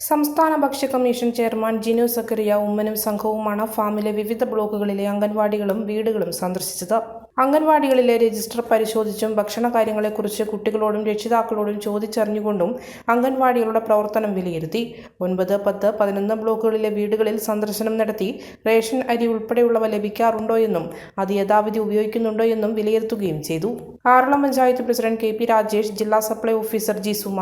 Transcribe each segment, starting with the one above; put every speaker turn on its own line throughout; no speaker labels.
സംസ്ഥാന ഭക്ഷ്യ commission chairman Jinu Zacharia ഉമ്മനും സംഘവുമാണ് ഫാമിലെ വിവിധ ബ്ലോക്കുകളിലെ അംഗൻവാടികളും വീടുകളും സന്ദർശിച്ചത്. അംഗൻവാടികളിലെ രജിസ്റ്റർ പരിശോധിച്ചും ഭക്ഷണ കാര്യങ്ങളെക്കുറിച്ച് കുട്ടികളോടും രക്ഷിതാക്കളോടും ചോദിച്ചറിഞ്ഞുകൊണ്ടും അംഗൻവാടികളുടെ പ്രവർത്തനം വിലയിരുത്തി. ഒൻപത് പത്ത് പതിനൊന്ന് ബ്ലോക്കുകളിലെ വീടുകളിൽ സന്ദർശനം നടത്തി റേഷൻ അരി ഉൾപ്പെടെയുള്ളവ ലഭിക്കാറുണ്ടോ എന്നും അത് യഥാവിധി ഉപയോഗിക്കുന്നുണ്ടോ എന്നും വിലയിരുത്തുകയും ചെയ്തു. Aralam panchayat president K P Rajesh ജില്ലാ supply officer G Suma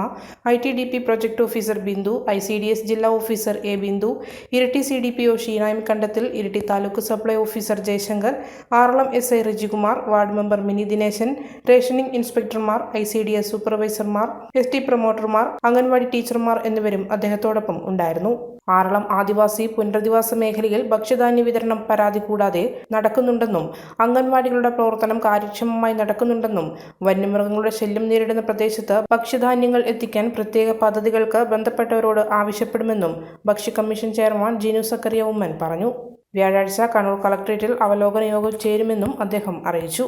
I T D P project officer Bindu I C D S ജില്ലാ officer A Bindu Iritty C D P O ഷീനായം Kandathil Iritty taluk supply officer Jayashankar Aralam S I Rijikumar ward member Mini Dineshan rationing ഇൻസ്പെക്ടർമാർ I C D S സൂപ്പർവൈസർമാർ S T പ്രൊമോട്ടർമാർ അംഗൻവാടി ടീച്ചർമാർ എന്നിവരും അദ്ദേഹത്തോടൊപ്പം ഉണ്ടായിരുന്നു. ആറളം ആദിവാസി പുനരധിവാസ മേഖലയിൽ ഭക്ഷ്യധാന്യ വിതരണം പരാതി കൂടാതെ നടക്കുന്നുണ്ടെന്നും അംഗൻവാടികളുടെ പ്രവർത്തനം കാര്യക്ഷമമായി നടക്കുന്നുണ്ടെന്നും വന്യമൃഗങ്ങളുടെ ശല്യം നേരിടുന്ന പ്രദേശത്ത് ഭക്ഷ്യധാന്യങ്ങൾ എത്തിക്കാൻ പ്രത്യേക പദ്ധതികൾക്ക് ബന്ധപ്പെട്ടവരോട് ആവശ്യപ്പെടുമെന്നും ഭക്ഷ്യ കമ്മീഷൻ ചെയർമാൻ ജീനു സക്കറിയ ഉമ്മൻ പറഞ്ഞു. വ്യാഴാഴ്ച കണ്ണൂർ കളക്ട്രേറ്റിൽ അവലോകന യോഗം ചേരുമെന്നും അദ്ദേഹം അറിയിച്ചു.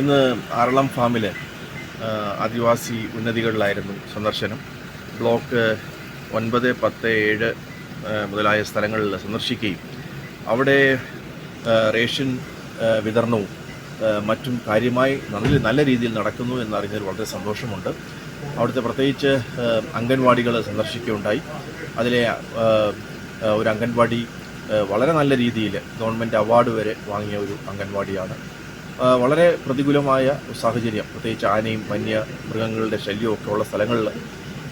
ഇന്ന് ആറളം ഫാമിലെ ആദിവാസി ഉന്നതികളിലായിരുന്നു സന്ദർശനം. ബ്ലോക്ക് ഒൻപത് പത്ത് ഏഴ് മുതലായ സ്ഥലങ്ങളിൽ സന്ദർശിക്കുകയും അവിടെ റേഷൻ വിതരണവും മറ്റും കാര്യമായി നല്ല നല്ല രീതിയിൽ നടക്കുന്നു എന്നറിഞ്ഞതിൽ വളരെ സന്തോഷമുണ്ട്. അവിടുത്തെ പ്രത്യേകിച്ച് അംഗൻവാടികൾ സന്ദർശിക്കുകയുണ്ടായി. അതിലെ ഒരു അംഗൻവാടി വളരെ നല്ല രീതിയിൽ ഗവൺമെന്റ് അവാർഡ് വരെ വാങ്ങിയ ഒരു അംഗൻവാടിയാണ്. വളരെ പ്രതികൂലമായ സാഹചര്യം. പ്രത്യേകിച്ച് ആനയും വന്യ മൃഗങ്ങളുടെ ശല്യവും ഒക്കെ ഉള്ള സ്ഥലങ്ങളിൽ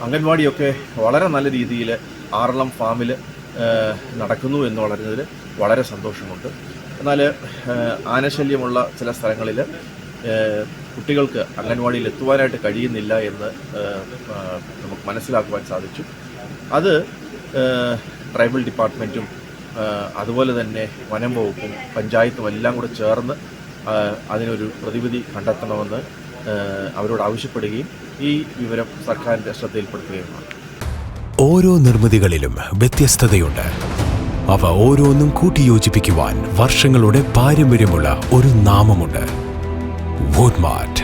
അംഗൻവാടിയൊക്കെ വളരെ നല്ല രീതിയിൽ ആറളം ഫാമിൽ നടക്കുന്നു എന്ന് പറയുന്നതിൽ വളരെ സന്തോഷമുണ്ട്. എന്നാൽ ആനശല്യമുള്ള ചില സ്ഥലങ്ങളിൽ കുട്ടികൾക്ക് അംഗൻവാടിയിൽ എത്തുവാനായിട്ട് കഴിയുന്നില്ല എന്ന് നമുക്ക് മനസ്സിലാക്കുവാൻ സാധിച്ചു. അത് ട്രൈബൽ ഡിപ്പാർട്ട്മെന്റും അതുപോലെ തന്നെ വനം വകുപ്പും പഞ്ചായത്തും എല്ലാം കൂടെ ചേർന്ന് അതിനൊരു പ്രതിവിധി കണ്ടെത്തണമെന്ന് അവരോട് ആവശ്യപ്പെടുകയും ഈ വിവരം സർക്കാരിന്റെ ശ്രദ്ധയിൽപ്പെടുത്തുകയുമാണ്.
ഓരോ നിർമ്മിതികളിലും വ്യത്യസ്തതയുണ്ട്. അവ ഓരോന്നും കൂട്ടിയോജിപ്പിക്കുവാൻ വർഷങ്ങളുടെ പാരമ്പര്യമുള്ള ഒരു നാമമുണ്ട്. Woodmart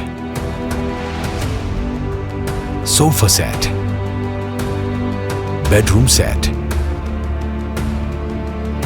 sofa set bedroom set